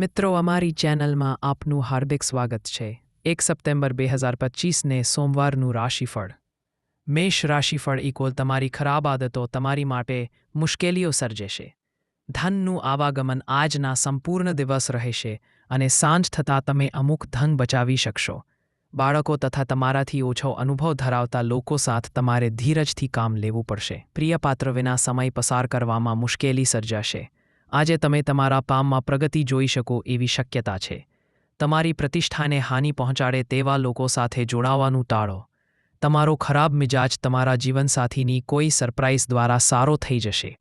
મિત્રો, અમારી ચેનલમાં આપનું હાર્દિક સ્વાગત છે. એક સપ્ટેમ્બર બે હજાર પચીસને સોમવારનું રાશિફળ. મેષ રાશિફળ ઇક્વલ તમારી ખરાબ આદતો તમારી માટે મુશ્કેલીઓ સર્જેશે. ધનનું આવાગમન આજના સંપૂર્ણ દિવસ રહેશે અને સાંજ થતાં તમે અમુક ધન બચાવી શકશો. બાળકો તથા તમારાથી ઓછો અનુભવ ધરાવતા લોકો સાથ તમારે ધીરજથી કામ લેવું પડશે. પ્રિય પાત્ર વિના સમય પસાર કરવામાં મુશ્કેલી સર્જાશે. આજે તમે તમારા પામમાં પ્રગતિ જોઈ શકો એવી શક્યતા છે. તમારી પ્રતિષ્ઠાને હાનિ પહોંચાડે તેવા લોકો સાથે જોડાવાનું ટાળો. તમારો ખરાબ મિજાજ તમારા જીવનસાથીની કોઈ સરપ્રાઇઝ દ્વારા સારો થઈ જશે.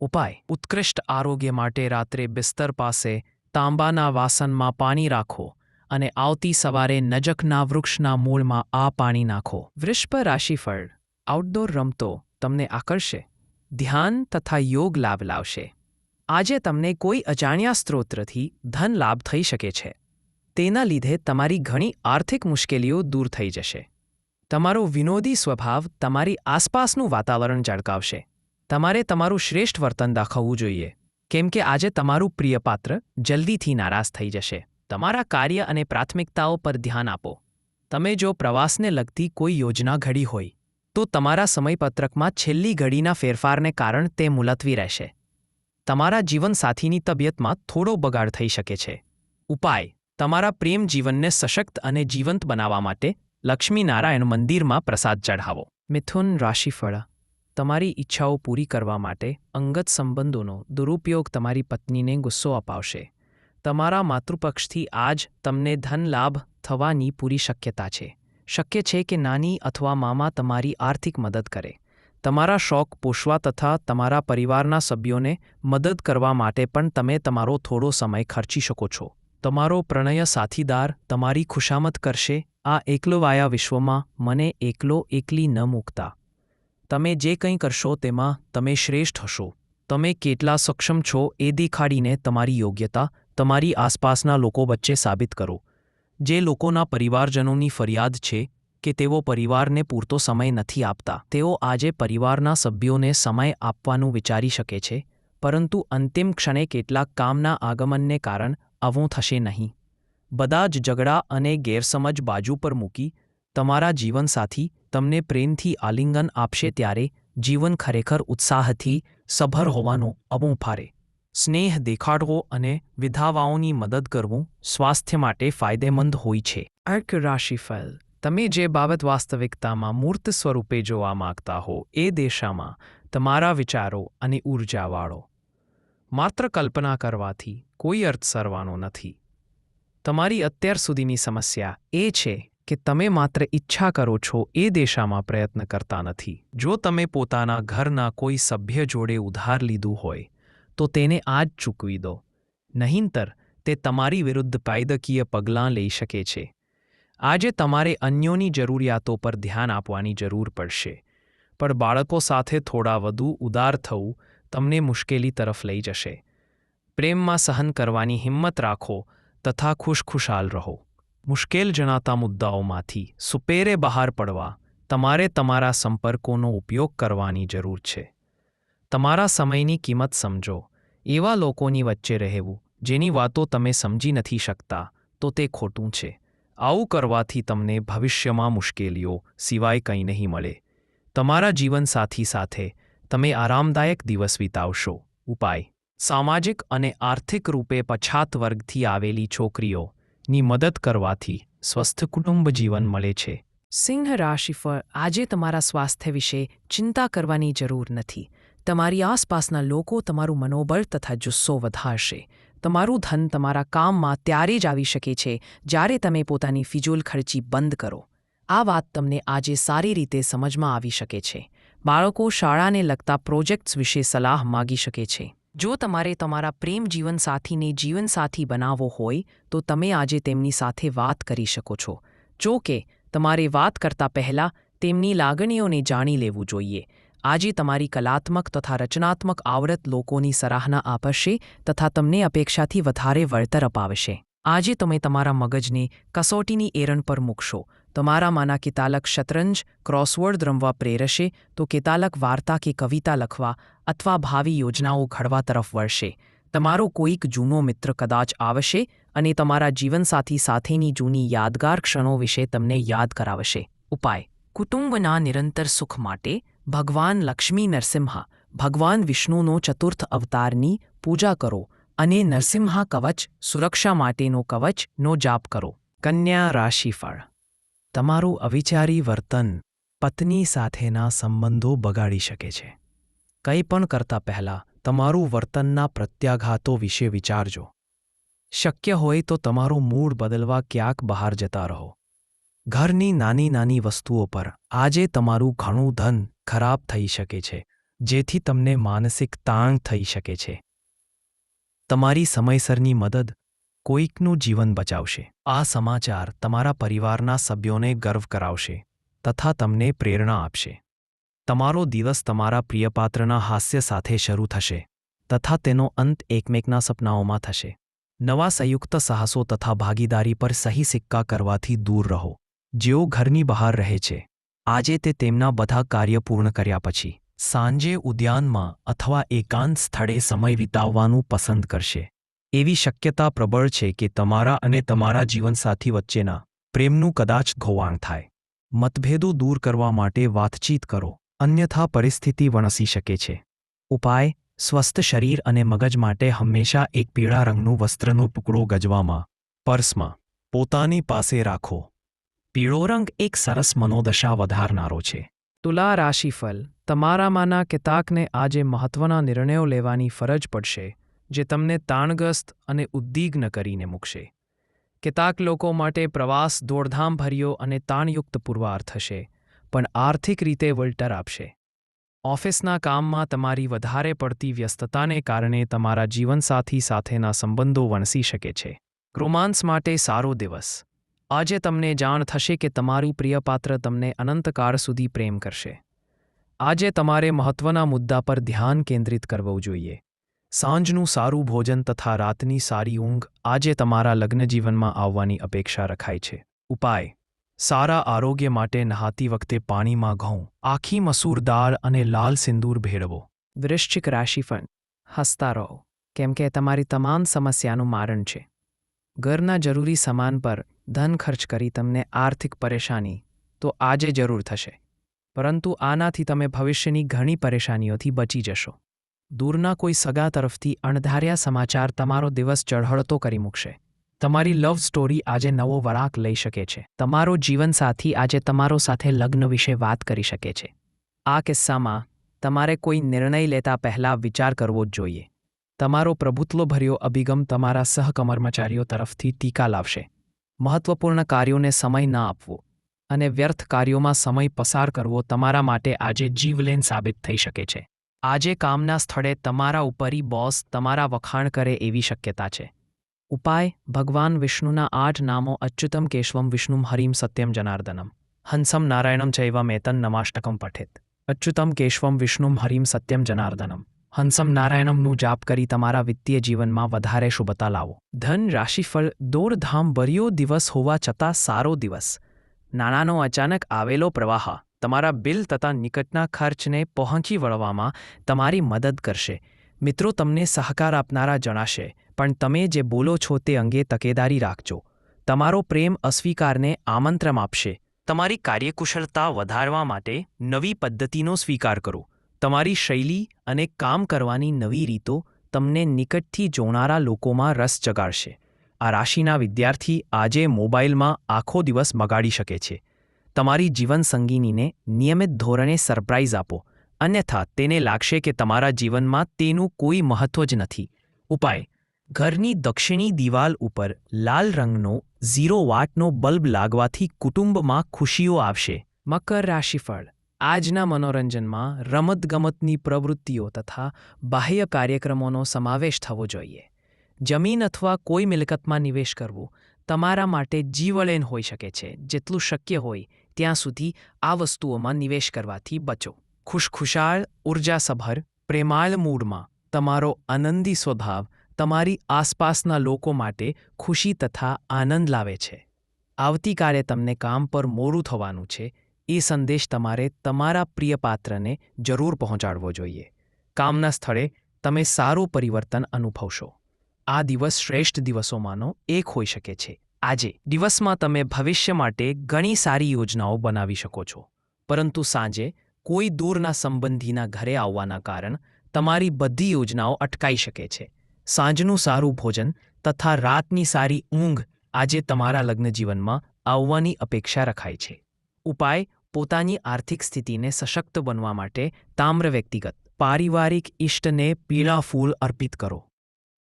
ઉપાય, ઉત્કૃષ્ટ આરોગ્ય માટે રાત્રે બિસ્તર પાસે તાંબાના વાસનમાં પાણી રાખો અને આવતી સવારે નજકના વૃક્ષના મૂળમાં આ પાણી નાખો. વૃષ્પ રાશિફળ આઉટડોર રમતો તમને આકર્ષે. ધ્યાન તથા યોગ લાભ લાવશે. આજે તમને કોઈ અજાણ્યા સ્ત્રોતથી ધન લાભ થઈ શકે છે. તેના લીધે તમારી ઘણી આર્થિક મુશ્કેલીઓ દૂર થઈ જશે. તમારો વિનોદી સ્વભાવ તમારી આસપાસનું વાતાવરણ ઝળકાવશે. તમારે તમારું શ્રેષ્ઠ વર્તન દાખવવું જોઈએ. કેમ કે આજે તમારું પ્રિય પાત્ર જલ્દીથી નારાજ થઈ જશે. તમારા કાર્ય અને પ્રાથમિકતાઓ પર ધ્યાન આપો. તમે જો પ્રવાસને લગતી કોઈ યોજના ઘડી હોય, તો તમારા સમયપત્રકમાં છેલ્લી ઘડીના ફેરફારને કારણ તે મુલતવી રહેશે. તમારા જીવનસાથીની તબિયતમાં થોડો બગાડ થઈ શકે છે. ઉપાય, તમારા પ્રેમ જીવનને સશક્ત અને જીવંત બનાવવા માટે લક્ષ્મીનારાયણ મંદિરમાં પ્રસાદ ચઢાવો. મિથુન રાશિફળ, તમારી ઈચ્છાઓ પૂરી કરવા માટે અંગત સંબંધોનો દુરુપયોગ તમારી પત્નીને ગુસ્સો અપાવશે. તમારા માતૃપક્ષથી આજ તમને ધન લાભ થવાની પૂરી શક્યતા છે. શક્ય છે કે નાની અથવા મામા તમારી આર્થિક મદદ કરે. તમારા શોખ પોષવા તથા તમારા પરિવારના સભ્યોને મદદ કરવા માટે પણ તમે તમારો થોડો સમય ખર્ચી શકો છો. તમારો પ્રણય સાથીદાર તમારી ખુશામત કરશે. આ એકલવાયા વિશ્વમાં મને એકલો એકલી ન મૂકતા. તમે જે કંઈ કરશો તેમાં તમે શ્રેષ્ઠ હશો. તમે કેટલા સક્ષમ છો એ દેખાડીને તમારી યોગ્યતા તમારી આસપાસના લોકો વચ્ચે સાબિત કરો. જે લોકોના પરિવારજનોની ફરિયાદ છે કે તેઓ પરિવારને પૂરતો સમય નથી આપતા. તેઓ આજે પરિવારના સભ્યોને સમય આપવાનું વિચારી શકે છે, પરંતુ અંતિમ ક્ષણે કેટલાક કામના આગમનને કારણ આવું થશે નહીં. બધા જ ઝઘડા અને ગેરસમજ બાજુ પર મૂકી, તમારા જીવનસાથી તમને પ્રેમથી આલિંગન આપશે ત્યારે જીવન ખરેખર ઉત્સાહથી સભર હોવાનો અવું ફારે. સ્નેહ દેખાડવો અને વિધાવાઓની મદદ કરવું સ્વાસ્થ્ય માટે ફાયદેમંદ હોય છે. અર્ક રાશિફળ તમે જે બાબત વાસ્તવિકતામાં મૂર્ત સ્વરૂપે જોવા માંગતા હો, એ દેશામાં તમારા વિચારો અને ઊર્જા વાળો માત્ર કલ્પના કરવાથી કોઈ અર્થ સરવાનો નથી. તમારી અત્યાર સુધીની સમસ્યા એ છે કે તમે માત્ર ઈચ્છા કરો છો એ દેશામાં પ્રયત્ન કરતા નથી. જો તમે પોતાના ઘરના કોઈ સભ્ય જોડે ઉધાર લીધું હોય, તો તેને આજ ચૂકવી દો. નહીંતર, તે તમારી વિરુદ્ધ કાયદકીય પગલાં લઈ શકે છે. આજે તમારે અન્યોની જરૂરિયાતો પર ધ્યાન આપવાની જરૂર પડશે. પણ બાળકો સાથે થોડા વધુ ઉદાર થવું તમને મુશ્કેલી તરફ લઈ જશે. પ્રેમમાં સહન કરવાની હિંમત રાખો, તથા ખુશખુશાલ રહો. મુશ્કેલ જણાતા મુદ્દાઓમાંથી સુપેરે બહાર પડવા તમારે તમારા સંપર્કોનો ઉપયોગ કરવાની જરૂર છે. તમારા સમયની કિંમત સમજો. એવા લોકોની વચ્ચે રહેવું, જેની વાતો તમે સમજી નથી શકતા, તો તે ખોટું છે. આવું કરવાથી તમને ભવિષ્યમાં મુશ્કેલીઓ સિવાય કંઈ નહીં મળે. તમારા જીવનસાથી સાથે તમે આરામદાયક દિવસ વિતાવશો. ઉપાય. સામાજિક અને આર્થિક રૂપે પછાત વર્ગથી આવેલી છોકરીઓની મદદ કરવાથી સ્વસ્થ કુટુંબ જીવન મળે છે. સિંહ રાશિફળ આજે તમારા સ્વાસ્થ્ય વિશે ચિંતા કરવાની જરૂર નથી. તમારી આસપાસના લોકો તમારું મનોબળ તથા જુસ્સો વધારશે. તમારું ધન તમારા કામમાં ત્યારે જ આવી શકે છે, જ્યારે તમે પોતાની ફિજૂલ ખર્ચી બંધ કરો. આ વાત તમને આજે સારી રીતે સમજમાં આવી શકે છે. બાળકો શાળાને લગતા પ્રોજેક્ટ્સ વિશે સલાહ માગી શકે છે. જો તમારે તમારા પ્રેમ જીવનસાથીને જીવનસાથી બનાવવો હોય, તો તમે આજે તેમની સાથે વાત કરી શકો છો. જો કે, તમારે વાત કરતા પહેલાં તેમની લાગણીઓને જાણી લેવું જોઈએ. આજે તમારી કલાત્મક તથા રચનાત્મક આવડત લોકોની સરાહના આપશે તથા તમને અપેક્ષાથી વધારે વળતર અપાવશે. આજે તમે તમારા મગજને કસોટીની એરણ પર મૂકશો. તમારામાંના કિતાલક શતરંજ, ક્રોસવર્ડ રમવા પ્રેરશે તો કિતાલક વાર્તા કે કવિતા લખવા અથવા ભાવિ યોજનાઓ ઘડવા તરફ વળશે. તમારો કોઈક જૂનો મિત્ર કદાચ આવશે અને તમારા જીવનસાથી સાથેની જૂની યાદગાર ક્ષણો વિશે તમને યાદ કરાવશે. ઉપાય. કુટુંબના નિરંતર સુખ માટે ભગવાન લક્ષ્મી નરસિંહા ભગવાન વિષ્ણુનો ચતુર્થ અવતારની પૂજા કરો અને નરસિંહા કવચ સુરક્ષા માટેનો કવચનો જાપ કરો. કન્યા રાશિફળ. તમારું અવિચારી વર્તન પત્ની સાથેના સંબંધો બગાડી શકે છે. કંઈ પણ કરતા પહેલાં તમારું વર્તનના પ્રત્યાઘાતો વિશે વિચારજો. શક્ય હોય તો તમારું મૂડ બદલવા ક્યાંક બહાર જતા રહો. ઘરની નાની નાની વસ્તુઓ પર આજે તમારું ઘણું ધન ખરાબ થઈ શકે છે, જેથી તમને માનસિક તાણ થઈ શકે છે. તમારી સમયસરની મદદ કોઈકનું જીવન બચાવશે. આ સમાચાર તમારા પરિવારના સભ્યોને ગર્વ કરાવશે તથા તમને પ્રેરણા આપશે. તમારો દિવસ તમારા પ્રિયપાત્રના હાસ્ય સાથે શરૂ થશે તથા તેનો અંત એકમેકના સપનાઓમાં થશે. નવા સંયુક્ત સાહસો તથા ભાગીદારી પર સહી સિક્કા કરવાથી દૂર રહો. જેઓ ઘરની બહાર રહે છે. આજે તે તેમના બધા કાર્ય પૂર્ણ કર્યા પછી, સાંજે ઉદ્યાનમાં અથવા એકાંત સ્થળે સમય વિતાવવાનું પસંદ કરશે. એવી શક્યતા પ્રબળ છે કે તમારા અને તમારા જીવનસાથી વચ્ચેના પ્રેમનું કદાચ ઘોવાણ થાય. મતભેદો દૂર કરવા માટે વાતચીત કરો, અન્યથા પરિસ્થિતિ વણસી શકે છે. ઉપાય, સ્વસ્થ શરીર અને મગજ માટે હંમેશા એક પીળા રંગનું વસ્ત્રનો ટુકડો ગજવામાં, પર્સમાં, પોતાની પાસે રાખો. પીળો રંગ એક સરસ મનોદશા વધારનારો છે. તુલા રાશિફલ તમારામાંના કેટલાકને આજે મહત્વના નિર્ણયો લેવાની ફરજ પડશે, જે તમને તાણગ્રસ્ત અને ઉદ્દીગ્ન કરીને મૂકશે. કેટલાક લોકો માટે પ્રવાસ દોડધામભર્યો અને તાણયુક્ત પુરવાર થશે, પણ આર્થિક રીતે વળતર આપશે. ઓફિસના કામમાં તમારી વધારે પડતી વ્યસ્તતાને કારણે તમારા જીવનસાથી સાથેના સંબંધો વણસી શકે છે. રોમાન્સ માટે સારો દિવસ. આજે તમને જાણ થશે કે તમારું પ્રિયપાત્ર તમને અનંતકાળ સુધી પ્રેમ કરશે. આજે તમારે મહત્વના મુદ્દા પર ધ્યાન કેન્દ્રિત કરવું જોઈએ. સાંજનું સારું ભોજન તથા રાતની સારી ઊંઘ આજે તમારા લગ્નજીવનમાં આવવાની અપેક્ષા રખાય છે. ઉપાય. સારા આરોગ્ય માટે નહાતી વખતે પાણીમાં ઘઉં, આખી મસૂર દાળ અને લાલ સિંદૂર ભેળવો. વૃશ્ચિક રાશિફળ. હસતા રહો. કેમ કે તમારી તમામ સમસ્યાનું મારણ છે. ઘરના જરૂરી સામાન પર ધન ખર્ચ કરી તમને આર્થિક પરેશાની તો આજે જરૂર થશે. પરંતુ આનાથી તમે ભવિષ્યની ઘણી પરેશાનીઓથી બચી જશો. દૂરના કોઈ સગા તરફથી અણધાર્યા સમાચાર તમારો દિવસ ચઢળતો કરી મૂકશે. તમારી લવ સ્ટોરી આજે નવો વળાંક લઈ શકે છે. તમારો જીવનસાથી આજે તમારો સાથે લગ્ન વિશે વાત કરી શકે છે. આ કિસ્સામાં તમારે કોઈ નિર્ણય લેતા પહેલાં વિચાર કરવો જ જોઈએ. તમારો પ્રભુત્વભર્યો અભિગમ તમારા સહકર્મચારીઓ તરફથી ટીકા લાવશે. મહત્વપૂર્ણ કાર્યોને સમય ન આપવો અને વ્યર્થ કાર્યોમાં સમય પસાર કરવો તમારા માટે આજે જીવલેન સાબિત થઈ શકે છે. આજે કામના સ્થળે તમારા ઉપરી બોસ તમારા વખાણ કરે એવી શક્યતા છે. ઉપાય, ભગવાન વિષ્ણુના આઠ નામો અચ્યુતમ કેશવમ વિષ્ણુમ હરિમ સત્યમ જનાર્દનમ. હંસમ નારાયણમ ચૈવ મેતન નમાષ્ટકમ પઠિત. અચ્યુતમ કેશવમ વિષ્ણુમ હરિમ સત્યમ જનાર્દનમ. હંસમ નારાયણમનું જાપ કરી તમારા વિત્તીય જીવનમાં વધારે શુભતા લાવો. ધન રાશિફળ દોરધામ ભર્યો દિવસ હોવા છતાં સારો દિવસ. નાણાંનો અચાનક આવેલો પ્રવાહ તમારા બિલ તથા નિકટના ખર્ચને પહોંચી વળવામાં તમારી મદદ કરશે. મિત્રો, તમને સહકાર આપનારા જણાશે, પણ તમે જે બોલો છો તે અંગે તકેદારી રાખજો. તમારો પ્રેમ અસ્વીકારને આમંત્રણ આપશે. તમારી કાર્યકુશળતા વધારવા માટે નવી પદ્ધતિનો સ્વીકાર કરો. તમારી શૈલી અને કામ કરવાની નવી રીતો તમને નિકટથી જોનારા લોકોમાં રસ જગાડશે. આ રાશિના વિદ્યાર્થી આજે મોબાઈલમાં આખો દિવસ મગાડી શકે છે. તમારી જીવનસંગીનીને નિયમિત ધોરણે સરપ્રાઇઝ આપો, અન્યથા તેને લાગશે કે તમારા જીવનમાં તેનું કોઈ મહત્વ જ નથી. ઉપાય, ઘરની દક્ષિણી દિવાલ ઉપર લાલ રંગનો ઝીરો વાટનો બલ્બ લાગવાથી કુટુંબમાં ખુશીઓ આવશે. મકર રાશિફળ આજના મનોરંજનમાં રમતગમતની પ્રવૃત્તિઓ તથા બાહ્ય કાર્યક્રમોનો સમાવેશ થવો જોઈએ. જમીન અથવા કોઈ મિલકતમાં નિવેશ કરવો તમારા માટે જીવળેન હોઈ શકે છે. જેટલું શક્ય હોય ત્યાં સુધી આ વસ્તુઓમાં નિવેશ કરવાથી બચો. ખુશખુશાળ ઉર્જાસભર, પ્રેમાળ મૂડમાં તમારો આનંદી સ્વભાવ તમારી આસપાસના લોકો માટે ખુશી તથા આનંદ લાવે છે. આવતીકાલે તમને કામ પર મોડું થવાનું છે. એ સંદેશ તમારે તમારા પ્રિય પાત્રને જરૂર પહોંચાડવો જોઈએ. કામના સ્થળે તમે સારું પરિવર્તન અનુભવશો. આ દિવસ શ્રેષ્ઠ દિવસોમાંનો એક હોઈ શકે છે. આજે દિવસમાં તમે ભવિષ્ય માટે ઘણી સારી યોજનાઓ બનાવી શકો છો. પરંતુ સાંજે કોઈ દૂરના સંબંધીના ઘરે આવવાના કારણ તમારી બધી યોજનાઓ અટકાઈ શકે છે. સાંજનું સારું ભોજન તથા રાતની સારી ઊંઘ આજે તમારા લગ્ન જીવનમાં આવવાની અપેક્ષા રખાય છે. ઉપાય પોતાની આર્થિક સ્થિતિને સશક્ત બનવા માટે તામ્ર વ્યક્તિગત, પારિવારિક ઇષ્ટને પીળા ફૂલ અર્પિત કરો.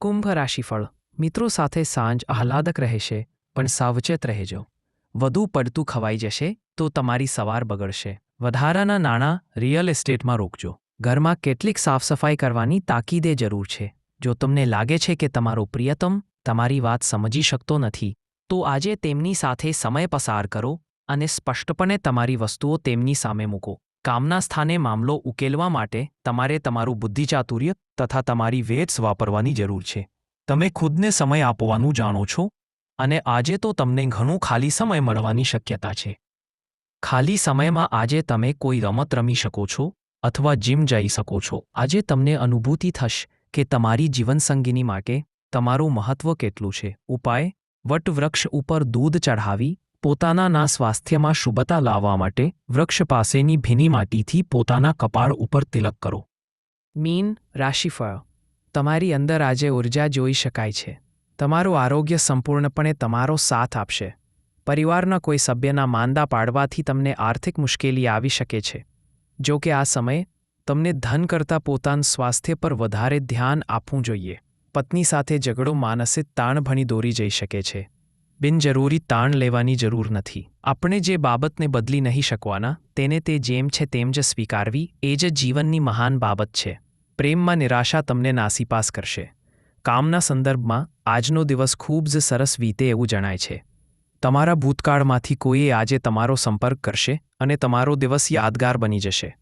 કુંભ રાશિફળ. મિત્રો સાથે સાંજ આહલાદક રહેશે, પણ સાવચેત રહેજો. વધુ પડતું ખવાઈ જશે, તો તમારી સવાર બગડશે. વધારાના નાણાં રિયલ એસ્ટેટમાં રોકજો. ઘરમાં કેટલીક સાફસફાઈ કરવાની તાકીદે જરૂર છે. જો તમને લાગે છે કે તમારો પ્રિયતમ તમારી વાત સમજી શકતો નથી, તો આજે તેમની સાથે સમય પસાર કરો. અને સ્પષ્ટપણે તમારી વસ્તુઓ તેમની સામે મૂકો. કામના સ્થાને મામલો ઉકેલવા માટે તમારે તમારું બુદ્ધિચાતુર્ય તથા તમારી વેટ્સ વાપરવાની જરૂર છે. તમે ખુદને સમય આપવાનું જાણો છો અને આજે તો તમને ઘણું ખાલી સમય મળવાની શક્યતા છે. ખાલી સમયમાં આજે તમે કોઈ રમત રમી શકો છો અથવા જીમ જઈ શકો છો. આજે તમને અનુભૂતિ થશે કે તમારી જીવનસંગીની માટે તમારું મહત્વ કેટલું છે. ઉપાય, વટવૃક્ષ ઉપર દૂધ ચઢાવી પોતાના ના સ્વાસ્થ્યમાં શુભતા લાવવા માટે વૃક્ષ પાસેની ભીની માટીથી પોતાના કપાળ ઉપર તિલક કરો. મીન રાશિફળ. તમારી અંદર આજે ઊર્જા જોઈ શકાય છે. તમારું આરોગ્ય સંપૂર્ણપણે તમારો સાથ આપશે. પરિવારના કોઈ સભ્યના માંદા પાડવાથી તમને આર્થિક મુશ્કેલી આવી શકે છે. જો કે આ સમયે, તમને ધન કરતાં પોતાના સ્વાસ્થ્ય પર વધારે ધ્યાન આપવું જોઈએ. પત્ની સાથે ઝઘડો માનસિક તાણ ભણી દોરી જઈ શકે છે. બિનજરૂરી તાણ લેવાની જરૂર નથી. આપણે જે બાબતને બદલી નહીં શકવાના, તેને તે જેમ છે તેમ જ સ્વીકારવી, એ જ જીવનની મહાન બાબત છે. પ્રેમમાં નિરાશા તમને નાસીપાસ કરશે. કામના સંદર્ભમાં, આજનો દિવસ ખૂબ જ સરસ વીતે એવું જણાય છે. તમારા ભૂતકાળમાંથી કોઈએ આજે તમારો સંપર્ક કરશે અને તમારો દિવસ યાદગાર બની જશે.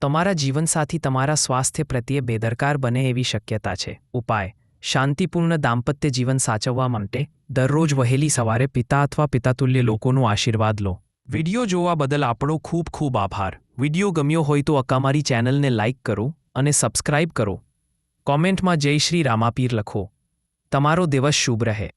તમારા જીવનસાથી તમારા સ્વાસ્થ્ય પ્રત્યે બેદરકાર બને એવી શક્યતા છે. ઉપાય. શાંતિપૂર્ણ દાંપત્ય જીવન સાચવવા માટે દરરોજ વહેલી સવારે પિતા અથવા પિતાતુલ્ય લોકોનો આશીર્વાદ લો. વિડિયો જોવા બદલ આપણો ખૂબ ખૂબ આભાર. વીડિયો ગમ્યો હોય તો અકામારી ચેનલને લાઇક કરો અને સબસ્ક્રાઇબ કરો. કોમેન્ટમાં જય શ્રી રામાપીર લખો. તમારો દિવસ શુભ રહે.